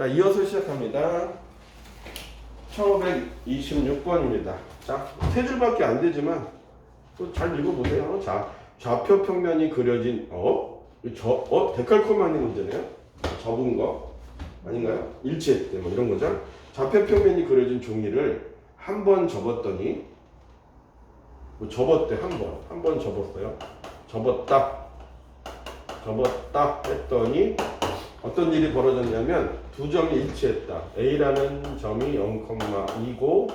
자, 이어서 시작합니다. 1526번입니다. 자, 세 줄밖에 안 되지만 또 잘 읽어보세요. 자, 좌표 평면이 그려진 어? 저, 어? 데칼코마니 문제네요. 접은 거 아닌가요? 일치했대 뭐 이런 거죠. 좌표 평면이 그려진 종이를 한 번 접었더니 뭐 접었대 한 번, 한 번 접었어요. 접었다, 접었다 했더니 어떤 일이 벌어졌냐면 두 점이 일치했다. A라는 점이 0,2고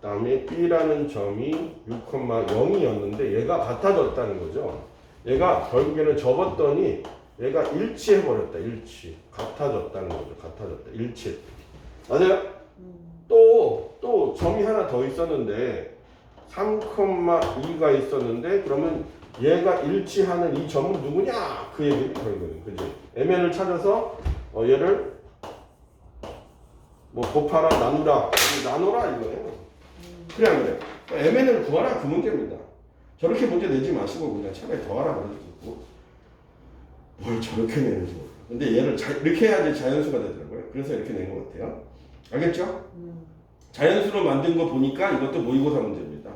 그다음에 B라는 점이 6,0이었는데 얘가 같아졌다는 거죠. 얘가 결국에는 접었더니 얘가 일치해 버렸다. 일치. 같아졌다는 거죠. 같아졌다. 일치. 맞아요? 또, 또 점이 하나 더 있었는데 3,2가 있었는데 그러면 얘가 일치하는 이 점은 누구냐? 그 얘기를 하는 거예요. 그지? MN을 찾아서 어, 얘를 뭐 곱하라, 나누라, 나눠라 이거예요. 안 그래? MN을 구하라 그 문제입니다. 저렇게 문제 내지 마시고 그냥 차라리 더하라 그러고 뭘 저렇게 내는지. 근데 얘를 자, 이렇게 해야지 자연수가 되더라고요. 그래서 이렇게 낸 것 같아요. 알겠죠? 자연수로 만든 거 보니까 이것도 모의고사 문제입니다.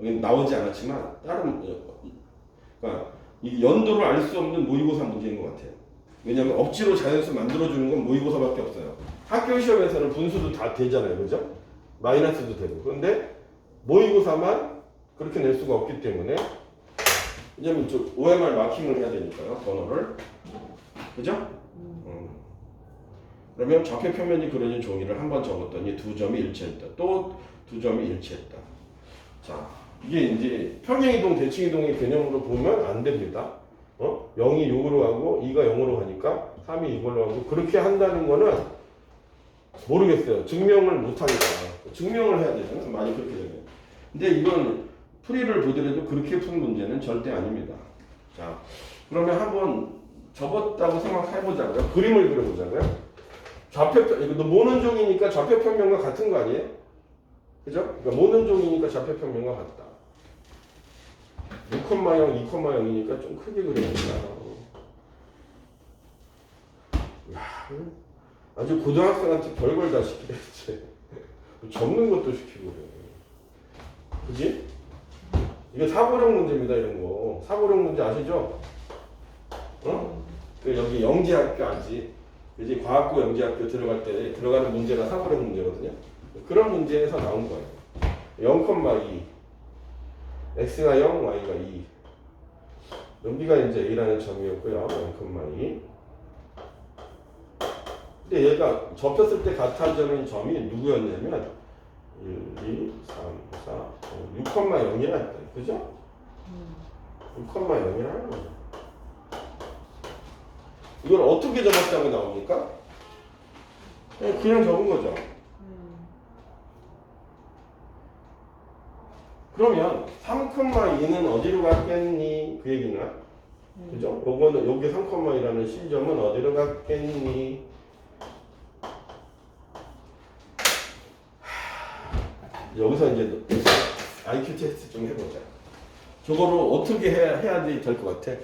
여기 나오지 않았지만 다른 그러니까 이 연도를 알 수 없는 모의고사 문제인 것 같아요. 왜냐하면 억지로 자연수 만들어주는 건 모의고사밖에 없어요. 학교 시험에서는 분수도 다 되잖아요, 그죠? 마이너스도 되고. 그런데 모의고사만 그렇게 낼 수가 없기 때문에 왜냐면 저 OMR 마킹을 해야 되니까요, 번호를. 그죠? 음. 그러면 좌표 평면이 그려진 종이를 한번 접었더니 두 점이 일치했다. 또 두 점이 일치했다. 자, 이게 이제 평행이동, 대칭이동의 개념으로 보면 안 됩니다. 어? 0이 6으로 가고 2가 0으로 가니까 3이 이걸로 가고 그렇게 한다는 거는 모르겠어요. 증명을 못 하니까. 증명을 해야 되잖아요. 많이 그렇게 되면. 근데 이건 풀이를 보더라도 그렇게 푼 문제는 절대 아닙니다. 자, 그러면 한번 접었다고 생각해보자고요. 그림을 그려보자고요. 좌표, 이거 모는 종이니까 좌표 평면과 같은 거 아니에요? 그죠? 그러니까 모는 종이니까 좌표 평면과 같다. 6,0, 2,0이니까 좀 크게 그려야겠다. 야, 아주 고등학생한테 별걸 다 진짜. 접는 것도 시키고 그래. 그지? 이게 사고력 문제입니다, 이런 거. 사고력 문제 아시죠? 어? 그 여기 영재학교 알지? 그지? 과학고 영재학교 들어갈 때 들어가는 문제가 사고력 문제거든요. 그런 문제에서 나온 거예요. 0,2 x가 0, y가 2 여기가 이제 a라는 점이었고요. 0,2 근데 얘가 접혔을 때 같아지는 점이 누구였냐면 1, 2, 3, 4, 5, 6,0이라 했다. 그죠? 6,0이라는 거죠. 이걸 어떻게 접었다고 나옵니까? 그냥, 그냥 접은 거죠. 그러면 3,2는 어디로 갔겠니? 그 얘기나? 그죠? 요거는 여기 3,2라는 시점은 어디로 갔겠니? 여기서 이제 IQ 테스트 좀 해보자. 저거를 어떻게 해야, 해야지 될 것 같아?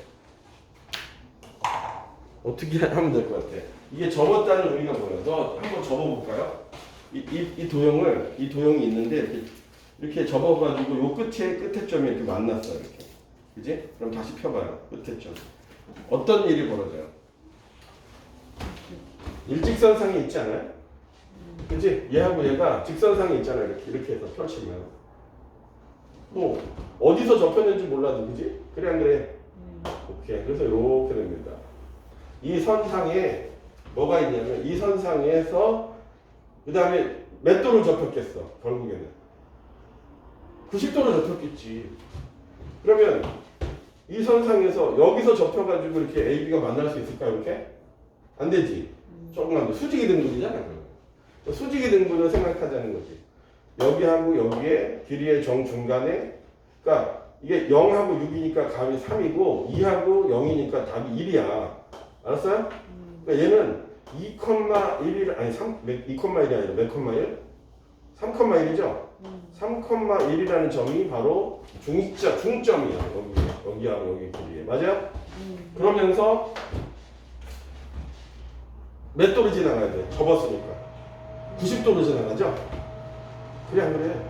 어떻게 하면 될 것 같아? 이게 접었다는 의미가 뭐야? 너 한번 접어볼까요? 이, 이, 이 도형을, 이 도형이 있는데 이렇게 접어가지고 요 끝에 끝에 점이 이렇게 만났어 이렇게 그지? 그럼 다시 펴봐요 끝에 점 어떤 일이 벌어져요? 일직선상이 있지 않아요? 그지? 얘하고 얘가 직선상이 있잖아요 이렇게 이렇게 해서 펼치면 뭐 어디서 접혔는지 몰라도 그지? 그래 안 그래? 오케이 그래서 이렇게 됩니다 이 선상에 뭐가 있냐면 이 선상에서 그 다음에 몇 도로 접혔겠어 결국에는 90도로 접혔겠지. 그러면 이 선상에서 여기서 접혀가지고 이렇게 AB가 만날 수 있을까 이렇게? 안 되지. 조금만 더 수직이 등분이잖아. 수직이 등분을 생각하자는 거지. 여기하고 여기에 길이의 정 중간에 그러니까 이게 0하고 6이니까 값이 3이고 2하고 0이니까 답이 1이야. 알았어요? 그러니까 얘는 2,1이 아니 3 2,1이 아니라 몇 콤마 1? 3,1이죠? 3,1이라는 점이 바로 중자 중점이에요. 여기 여기하고 여기 길이에 맞아요? 그러면서 몇 도로 지나가야 돼? 접었으니까. 90도로 지나가죠? 그래 안 그래?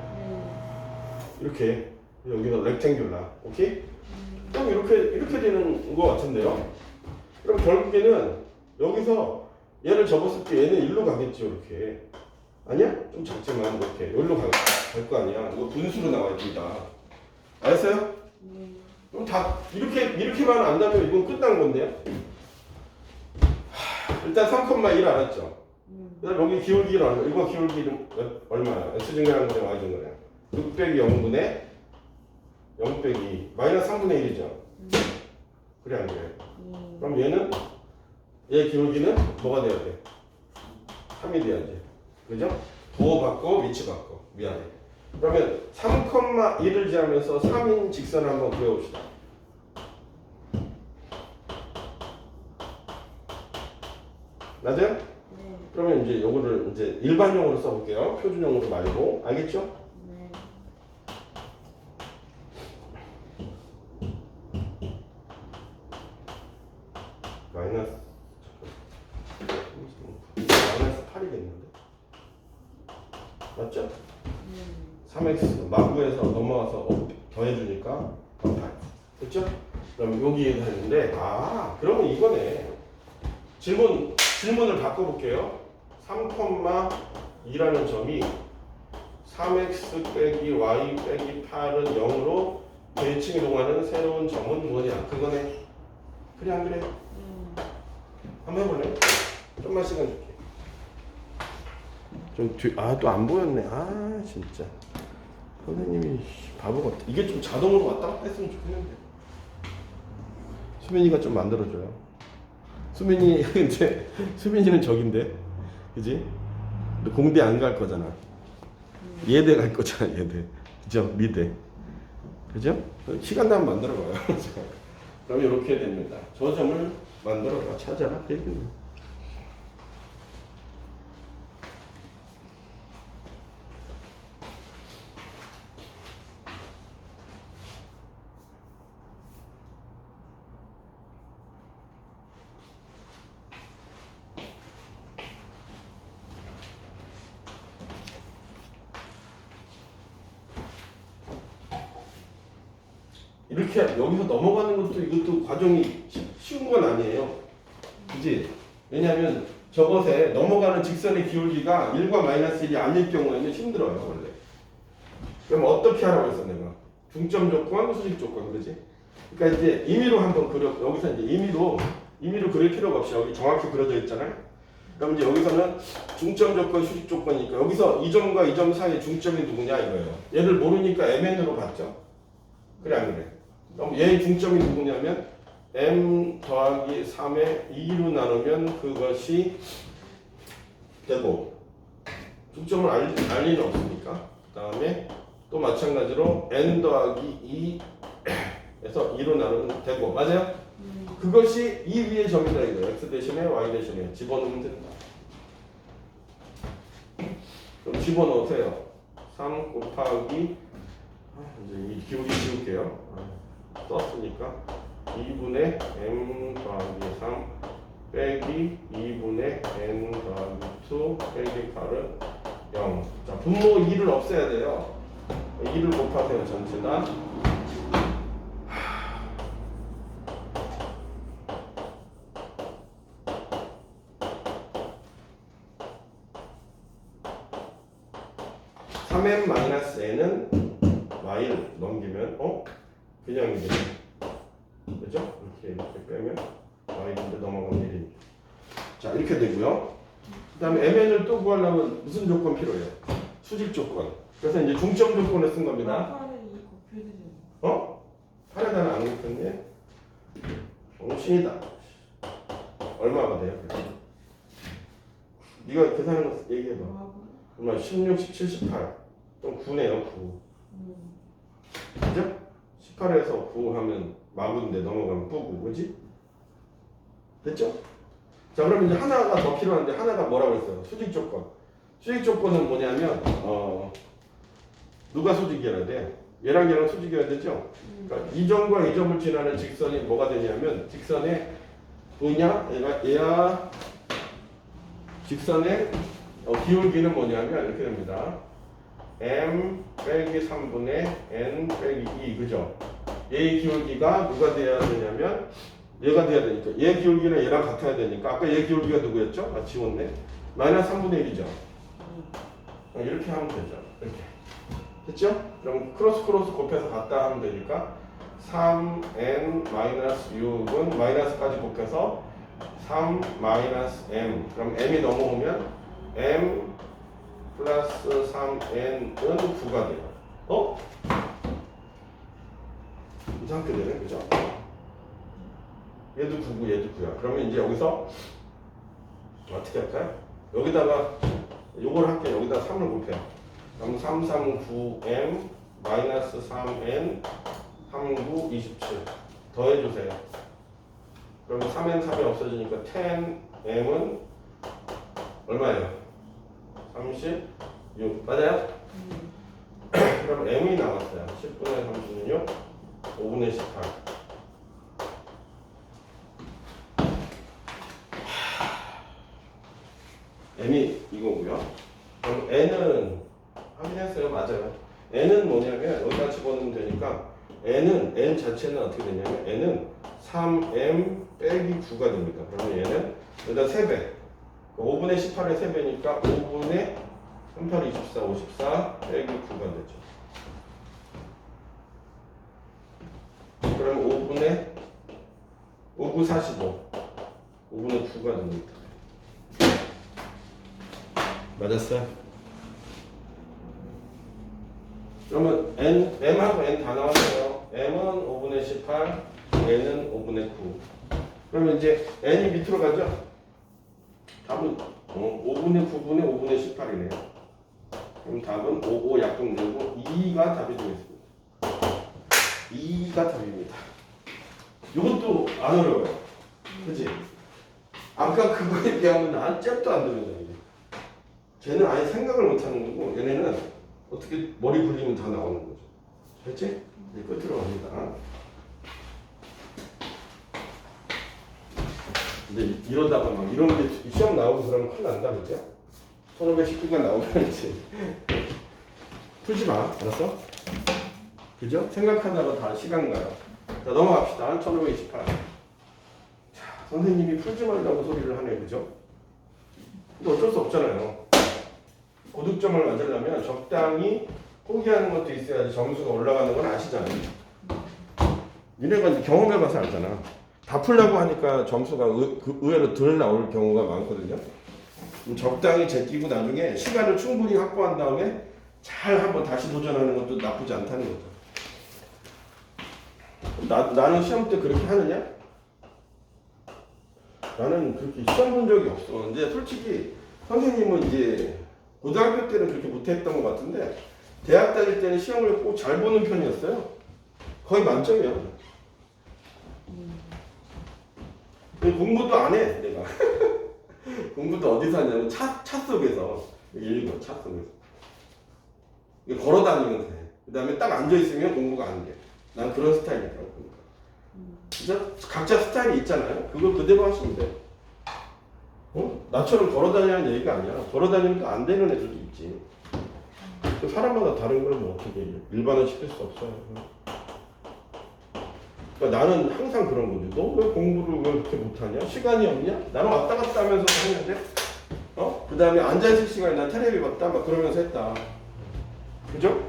이렇게 여기는 렉탱귤라 오케이? 그럼 이렇게 이렇게 되는 거 같은데요? 그럼 결국에는 여기서 얘를 접었을 때 얘는 일로 가겠죠 이렇게 아니야? 좀 작지만 이렇게 여기로 갈거 아니야 이거 분수로 나와야 된다 알았어요? 그럼 다 이렇게 이렇게만 안다면 이건 끝난 건데요? 하, 일단 3,1 알았죠? 그다음 여기 기울기는 얼마? 이거 기울기는 몇- 얼마야? 증가하는 거냐 Y 증가냐? 6 빼기 0분의 0 빼기 마이너스 3분의 1이죠. 그래 안 그래? 그럼 얘는 얘 기울기는 뭐가 돼야 돼? 3이 돼야지. 그죠? 도어 받고 위치 받고 미안해. 그러면 3,1을 지하면서 3인 직선을 한번 그려봅시다. 맞아요? 그러면 이제 요거를 이제 일반용으로 써볼게요. 표준용으로 말고 알겠죠? 마이너스 마이너스 8이겠는데 맞죠? 3x 마구에서 넘어와서 어, 더해주니까 8 그렇죠? 그럼 여기에 하는데 아 그러면 이거네 질문 질문을 바꿔볼게요 3,2라는 점이 3x 빼기 y 빼기 8은 0으로 대칭 이동하는 새로운 점은 뭐냐 그거네 그래 안 그래? 한번 해볼래? 좀만 시간 줄게. 좀 뒤, 아, 또 안 보였네. 아, 진짜. 선생님이 씨, 바보 같아. 이게 좀 자동으로 왔다 갔다 했으면 좋겠는데. 수민이가 좀 만들어줘요. 수민이, 이제, 수민이는 저긴데. 그지? 너 공대 안 갈 거잖아. 예대 갈 거잖아, 예대. 그죠? 미대. 그죠? 시간 나면 만들어 봐요. 그럼 이렇게 됩니다. 저 점을 만들어 봐. 찾아라. 얘기는. 이렇게 여기서 넘어가는 것도 이것도 과정이 쉬- 쉬운 건 아니에요. 그지? 왜냐하면 저것에 넘어가는 직선의 기울기가 1과 마이너스 1이 아닐 경우에는 힘들어요, 원래. 그럼 어떻게 하라고 했어, 내가? 중점 조건, 수직 조건, 그지? 그러니까 이제 임의로 한번 그려, 여기서 이제 임의로, 임의로 그릴 필요가 없이 여기 정확히 그려져 있잖아요? 그럼 이제 여기서는 중점 조건, 수직 조건이니까 여기서 이 점과 이 점 사이의 중점이 누구냐 이거예요. 얘를 모르니까 MN으로 봤죠? 그래, 안 그래? 그럼 얘의 중점이 누구냐면 m 더하기 3의 2로 나누면 그것이 되고 중점을 알, 알 리는 없으니까. 그 다음에 또 마찬가지로 n 더하기 2에서 2로 나누면 되고. 맞아요? 그것이 이 위의 점이다 이거예요. X 대신에 y 대신에 집어넣으면 된다. 그럼 집어넣으세요. 3 곱하기 아, 이제 이 기울기 지울게요. 아, 썼으니까 2분의 m 더하기 3 빼기 2분의 n 더하기 2 빼기 8은 0. 자, 분모 2를 없애야 돼요. 2를 곱하세요, 전체다. 삼 m 마이너스 n은 y를 넘기면 어? 그냥 이제 그죠? 이렇게 이렇게 빼면 y인데 넘어가면 1이니까 자 이렇게 되고요 그 다음에 mn을 또 구하려면 무슨 조건 필요해요? 수직 조건 그래서 이제 중점 조건을 쓴 겁니다 어? 하나다는 안 곱했네 정신이다 얼마가 돼요? 네가 계산한 거 얘기해봐 얼마 16, 17, 18 좀 9네요 9 그죠? 18에서 9 하면 마구인데 넘어가면 뿌고 그지? 됐죠? 자 그럼 이제 하나가 더 필요한데 하나가 뭐라고 했어요? 수직 조건 수직 조건은 뭐냐면 어 누가 수직이어야 돼? 얘랑 얘랑 수직이어야 되죠? 그러니까 이 점과 이 점을 지나는 직선이 뭐가 되냐면 직선의 뭐냐? 얘가 얘야 직선의 어, 기울기는 뭐냐면 이렇게 됩니다. m 빼기 3분의 n 빼기 2 그죠? 얘의 기울기가 누가 돼야 되냐면 얘가 돼야 되니까 얘 기울기는 얘랑 같아야 되니까 아까 얘 기울기가 누구였죠? 아 지웠네. 마이너스 3분의 1이죠. 이렇게 하면 되죠. 이렇게. 됐죠? 그럼 크로스 크로스 곱해서 같다 하면 되니까 3n 마이너스 6은 마이너스까지 곱해서 3 마이너스 m 그럼 m이 넘어오면 m 플러스 3n은 9가 돼요. 어? 이상하게 되네, 그죠? 얘도 9고 얘도 9야. 그러면 이제 여기서 어떻게 할까요? 여기다가 요걸 할게요. 여기다 3을 곱해요. 그럼 3, 3, 9m 마이너스 3n 3, 9, 27 더해주세요. 그러면 3n 3이 없어지니까 10m은 얼마예요? 36 맞아요? 그럼 m이 나왔어요. 10분의 36 5분의 18 m이 이거고요. 그럼 n은 확인했어요. 맞아요. n은 뭐냐면 여기다 집어넣으면 되니까 n은 n 자체는 어떻게 되냐면 n은 3m 빼기 9가 됩니다. 그러면 얘는 여기다 3배. 5분의 18의 3배니까 5분의 38, 24, 54 빼기 9가 되죠. 그럼 5분의 5, 9, 45 5분의 9가 됩니다. 맞았어요? 그러면 n, m하고 n 다 나왔어요. m은 5분의 18, n은 5분의 9. 그러면 이제 n이 밑으로 가죠? 답은 어, 5분의 9분의 5분의 18이네요. 그럼 답은 5, 5 약분되고 2가 답이 되겠습니다. 2가 답입니다. 이것도 안 어려워요. 그치? 아까 그거에 비하면 난 잽도 안 되는 거예요. 쟤는 아예 생각을 못 하는 거고 얘네는 어떻게 머리 굴리면 다 나오는 거죠. 됐지? 이제 끝으로 갑니다. 근데 이러다가 막 이런 게 시험 나오고 그러면 큰일 난다 그죠? 1519가 나오면 이제 풀지 마 알았어? 그죠? 생각하다가 다 시간 가요 자 넘어갑시다 1528 자, 선생님이 풀지 말라고 소리를 하네 그죠? 근데 어쩔 수 없잖아요 고득점을 만들려면 적당히 포기하는 것도 있어야지 점수가 올라가는 건 아시잖아요 니네가 경험해봐서 알잖아 다 풀려고 하니까 점수가 의, 그 의외로 덜 나올 경우가 많거든요. 적당히 제끼고 나중에 시간을 충분히 확보한 다음에 잘 한번 다시 도전하는 것도 나쁘지 않다는 거죠. 나, 나는 시험 때 그렇게 하느냐? 나는 그렇게 시험 본 적이 없어. 근데 솔직히 선생님은 이제 고등학교 때는 그렇게 못했던 것 같은데 대학 다닐 때는 시험을 꼭 잘 보는 편이었어요. 거의 만점이야. 공부도 안 해, 내가. 공부도 어디서 하냐면 차, 차 속에서. 읽어, 차 속에서. 걸어 다니면서 해. 그 다음에 딱 앉아있으면 공부가 안 돼. 난 그런 스타일이라고. 진짜 각자 스타일이 있잖아요. 그걸 그대로 하시면 돼. 어? 나처럼 걸어 다니는 얘기가 아니야. 걸어 다니면 안 되는 애들도 있지. 그 사람마다 다른 걸 뭐 어떻게 일반화 시킬 수 없어요. 그러니까 나는 항상 그런 거지. 너 왜 공부를 왜 그렇게 못하냐? 시간이 없냐? 나는 왔다 갔다 하면서 했는데, 어? 그 다음에 앉아있을 시간에 난 테레비 봤다? 막 그러면서 했다. 그죠?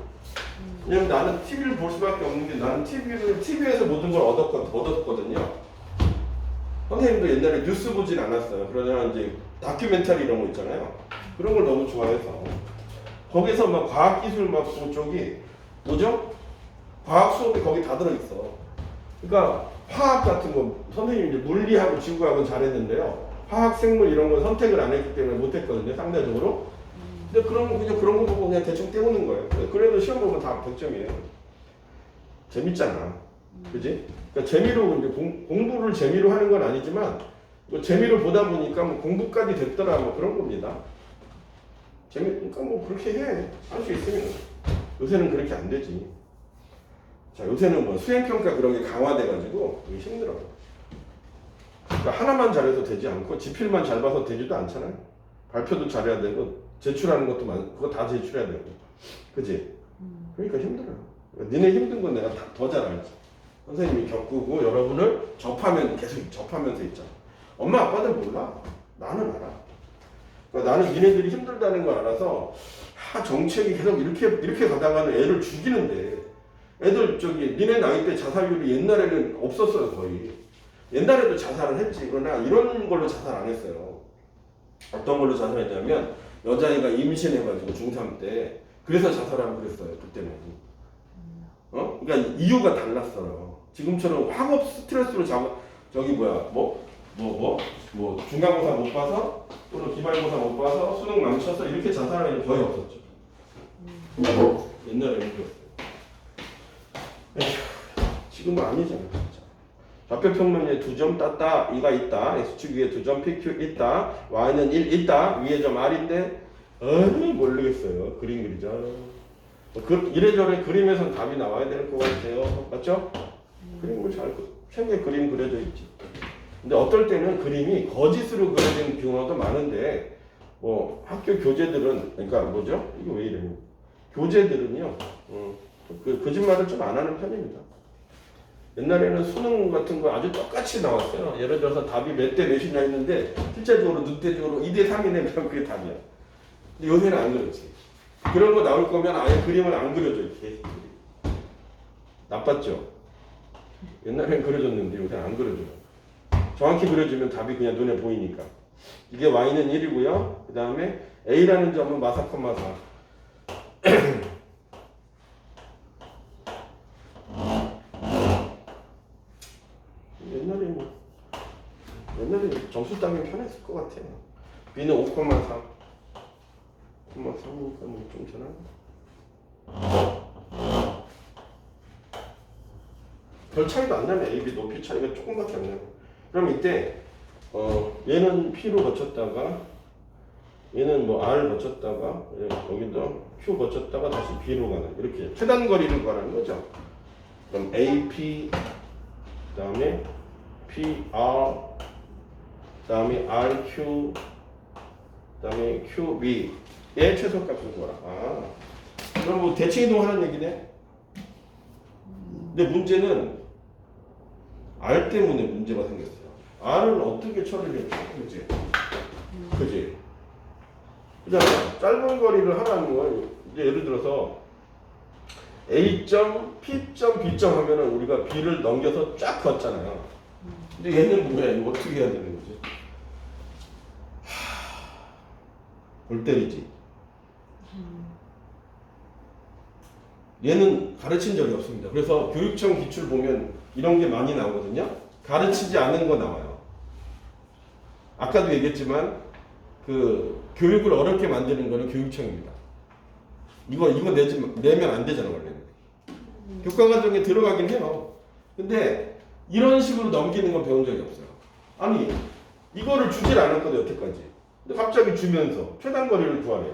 왜냐면 나는 TV를 볼 수밖에 없는 게 나는 TV를, TV에서 모든 걸 얻었거, 얻었거든요. 선생님도 옛날에 뉴스 보진 않았어요. 그러나 이제 다큐멘터리 이런 거 있잖아요. 그런 걸 너무 좋아해서. 거기서 막 과학기술 막 그쪽이, 뭐죠? 과학 수업이 거기 다 들어있어. 그러니까 화학 같은 거 선생님이 이제 물리하고 지구하고 잘했는데요. 화학, 생물 이런 건 선택을 안 했기 때문에 못했거든요. 상대적으로. 근데 그런 거 그냥 그런 거 보고 그냥 대충 때우는 거예요. 그래도 시험 보면 다 100점이에요. 재밌잖아. 그지? 그러니까 재미로 이제 공, 공부를 재미로 하는 건 아니지만 뭐 재미로 보다 보니까 뭐 공부까지 됐더라 뭐 그런 겁니다. 재미 그러니까 뭐 그렇게 해. 할 수 있으면 요새는 그렇게 안 되지. 자, 요새는 뭐 수행평가 그런 게 강화돼가지고 되게 힘들어요. 그러니까 하나만 잘해도 되지 않고 지필만 잘 봐서 되지도 않잖아요. 발표도 잘해야 되고 제출하는 것도 많 그거 다 제출해야 되고 그지 그러니까 힘들어요 니네 힘든 건 내가 더잘 알지 선생님이 겪고 여러분을 접하면 계속 접하면서 있잖아 엄마 아빠들 몰라? 나는 알아. 그러니까 나는 니네들이 힘들다는 걸 알아서 하 정책이 계속 이렇게 이렇게 가다가는 애를 죽이는데. 애들 저기 니네 나이 때 자살률이 옛날에는 없었어요 거의. 옛날에도 자살을 했지. 그러나 이런 걸로 자살 안 했어요. 어떤 걸로 자살했냐면 여자애가 임신해가지고 중3 때 그래서 자살하고 그랬어요 그때는. 어? 그러니까 이유가 달랐어요 지금처럼 학업 스트레스로 자 저기 뭐야 뭐 뭐 뭐 뭐 중간고사 못 봐서 또는 기말고사 못 봐서 수능 망쳐서 이렇게 자살하는 애는 거의 없었죠. 옛날에는 그랬어요 에휴, 지금은 아니잖아 진짜. 좌표 평면에 두 점 땄다 이가 있다 x축 위에 두 점 pq 있다 y는 1 있다 위에 점 r인데 어이 모르겠어요. 그림 그리자 그 이래저래 그림에선 답이 나와야 될 것 같아요. 맞죠? 그림을 잘 그- 책에 그림 그려져 있지 근데 어떨 때는 그림이 거짓으로 그려진 경우도 많은데 뭐 학교 교재들은 그러니까 뭐죠? 이거 왜 이래요? 교재들은요 어, 그 거짓말을 좀 안 하는 편입니다 옛날에는 수능 같은 거 아주 똑같이 나왔어요. 예를 들어서 답이 몇 대 몇이냐 했는데 실제적으로 늑대적으로 2대 3이 내면 그게 답이야. 근데 요새는 안 그렇지. 그런 거 나올 거면 아예 그림을 안 그려줘 이렇게. 나빴죠. 옛날엔 그려줬는데 요새는 안 그려줘요. 정확히 그려주면 답이 그냥 눈에 보이니까. 이게 y는 1이고요. 그 다음에 a라는 점은 마사코마사. 옛날에 뭐 옛날에 점수 따면 편했을 것 같아요. B는 5,3 5,3이니까 뭐좀 전화. 별 차이도 안 나네. A, B 높이 차이가 조금밖에 안 나요. 그럼 이때 어 얘는 P로 거쳤다가 얘는 뭐 R 거쳤다가 예, 여기도 Q 거쳤다가 다시 B로 가는 이렇게 최단 거리를 구하는 거죠. 그럼 A, P 그다음에 PR 그다음에 RQ 그다음에 QB 의 최소값을 구하라. 아, 그럼 뭐 대칭 이동하는 얘기네. 근데 문제는 R 때문에 문제가 생겼어요. R을 어떻게 처리를 했지? 그지? 그지? 그잖아. 짧은 거리를 하라는 건 이제 예를 들어서 A점, P점, B점 하면은 우리가 B를 넘겨서 쫙 걷잖아요. 근데 얘는 뭐야? 이거 어떻게 해야 되는 거지? 하... 골 때리지. 얘는 가르친 적이 없습니다. 그래서 교육청 기출 보면 이런 게 많이 나오거든요. 가르치지 않은 거 나와요. 아까도 얘기했지만 그 교육을 어렵게 만드는 거는 교육청입니다. 이거 이거 내지 내면 안 되잖아 원래는. 교과 과정에 들어가긴 해요. 근데 이런 식으로 넘기는 건 배운 적이 없어요. 아니 이거를 주질 않았거든 여태까지. 근데 갑자기 주면서 최단 거리를 구하래.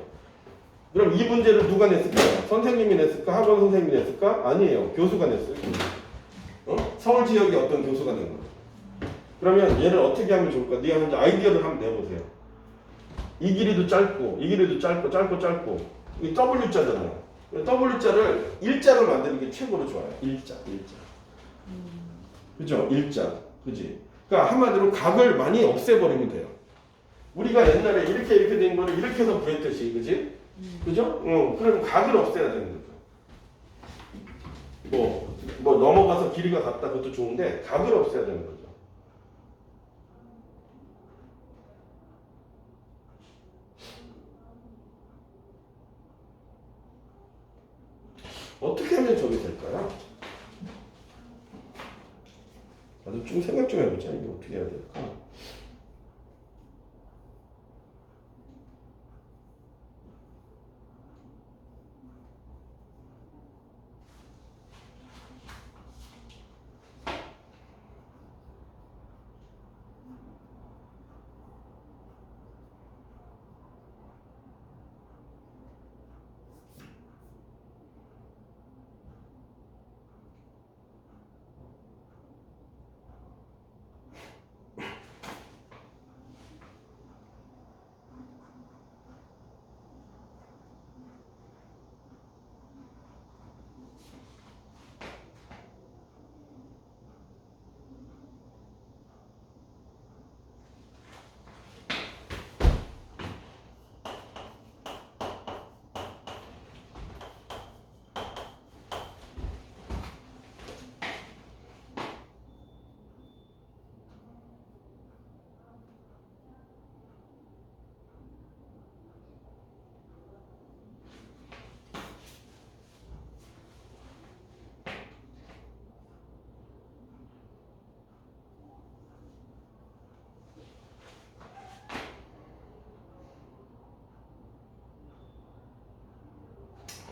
그럼 이 문제를 누가 냈을까? 선생님이 냈을까? 학원 선생님이 냈을까? 아니에요. 교수가 냈어요. 어? 서울 지역의 어떤 교수가 낸 거예요. 그러면 얘를 어떻게 하면 좋을까? 네가 먼저 아이디어를 한번 내보세요. 이 길이도 짧고 이 길이도 짧고 짧고 짧고 이 W자잖아요. W자를 일자로 만드는 게 최고로 좋아요. 일자, 일자. 그죠? 일자. 그지? 그러니까 한마디로 각을 많이 없애버리면 돼요. 우리가 옛날에 이렇게 이렇게 된 거를 이렇게 해서 구했듯이, 그지? 그죠? 어, 그럼 각을 없애야 되는 거죠. 뭐, 뭐 넘어가서 길이가 같다 그것도 좋은데 각을 없애야 되는 거죠. 어떻게 하면 저게 될까요? 나도 좀 생각 좀 해보자. 이게 어떻게 해야 될까?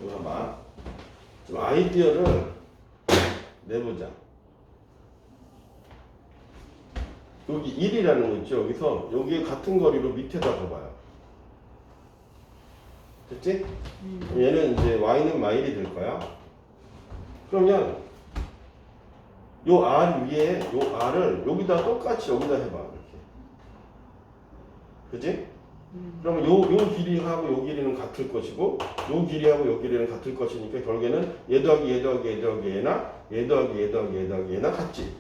이거 봐봐. 지금 아이디어를 내보자. 여기 1이라는 거 있죠? 여기서 여기에 같은 거리로 밑에다 줘봐요. 됐지? 얘는 이제 y는 마일이 될 거야. 그러면 요 r 위에 요 r을 여기다 똑같이 여기다 해봐 이렇게. 그지? 그러면 요, 요 길이하고 요 길이는 같을 것이고 요 길이하고 요 길이는 같을 것이니까 결국에는 얘 더하기 얘 더하기 얘 더하기 얘나 얘 더하기 얘 더하기 얘 더하기 얘나 같지.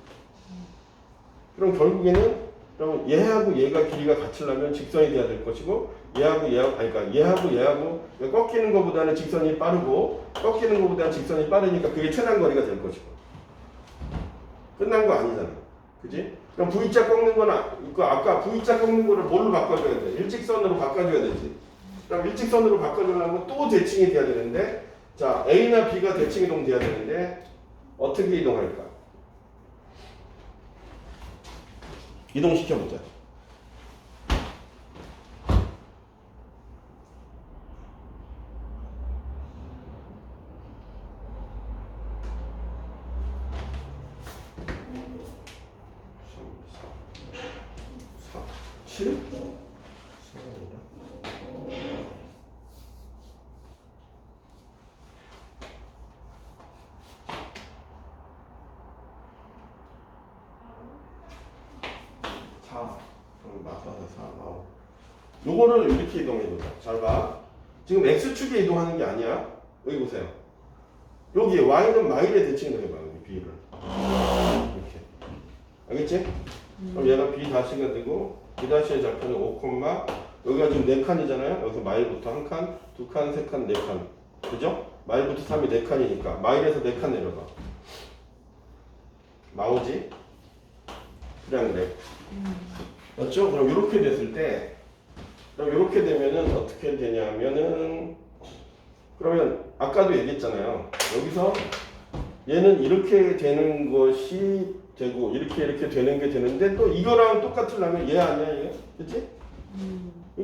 그럼 결국에는 그럼 얘하고 얘가 길이가 같으려면 직선이 돼야 될 것이고 얘하고 얘하고 아니 그러니까 얘하고 얘하고 꺾이는 것보다는 직선이 빠르고 꺾이는 것보다는 직선이 빠르니까 그게 최단 거리가 될 것이고 끝난 거 아니잖아 그지? 그럼 V자 꺾는 거나 그 아까 V자 꺾는 거를 뭘로 바꿔줘야 돼? 일직선으로 바꿔줘야 되지 그럼 일직선으로 바꿔주려면 또 대칭이 돼야 되는데 자 A나 B가 대칭 이동 돼야 되는데 어떻게 이동할까? 이동시켜보자. 칠? 사. 그럼 맞춰서 사 나오. 요거를 이렇게 이동해보자. 잘 봐. 지금 x축에 이동하는 게 아니야. 여기 보세요. 여기 y는 마일에 대칭을 해봐. 여기 b를. 이렇게. 알겠지? 그럼 얘가 b 다시가 되고 b 다시의 좌표는 5, 여기가 지금 네 칸이잖아요. 여기서 마일부터 한 칸, 두 칸, 세 칸, 네 칸. 그죠? 마일부터 3이 네 칸이니까 마일에서 네칸 내려가. 나오지? 그냥 그래. 맞죠? 그럼 이렇게 됐을 때, 그럼 이렇게 되면은 어떻게 되냐면은, 그러면 아까도 얘기했잖아요. 여기서 얘는 이렇게 되는 것이 되고, 이렇게 이렇게 되는 게 되는데, 또 이거랑 똑같으려면 얘 아니야, 얘? 그치?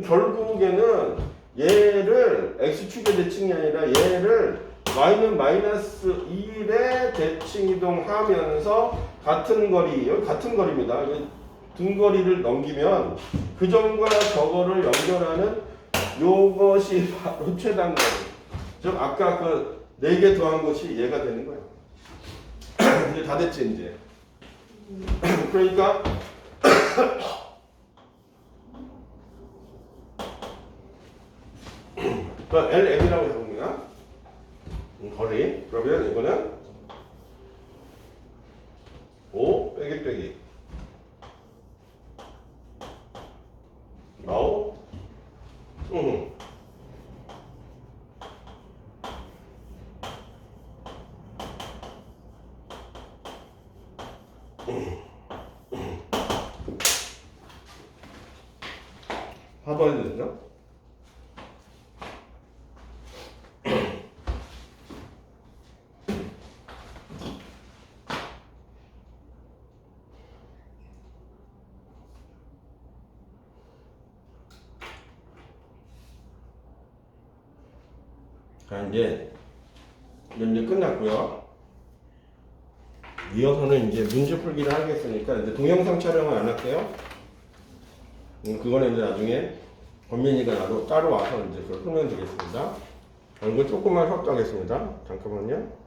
결국에는 얘를 x축의 대칭이 아니라 얘를 y는 마이너스 1의 대칭 이동하면서 같은 거리, 여기 같은 거리입니다. 등거리를 넘기면 그 점과 저거를 연결하는 요것이 바로 최단 거리. 즉 아까 그 네 개 더한 것이 얘가 되는 거예요. 이제 다 됐지 이제. 그러니까 그 LM이라고 음, 거리. 그러면 이거는 5 빼기 빼기 나오 응. 봐봐야 되죠? 자, 이제 이제 끝났고요. 이어서는 풀기를 하겠으니까 이제 동영상 촬영은 안 할게요. 음, 그거는 이제 나중에 권민이가 나도 따로 와서 이제 그걸 풀면 되겠습니다. 얼굴 조금만 확도하겠습니다. 잠깐만요.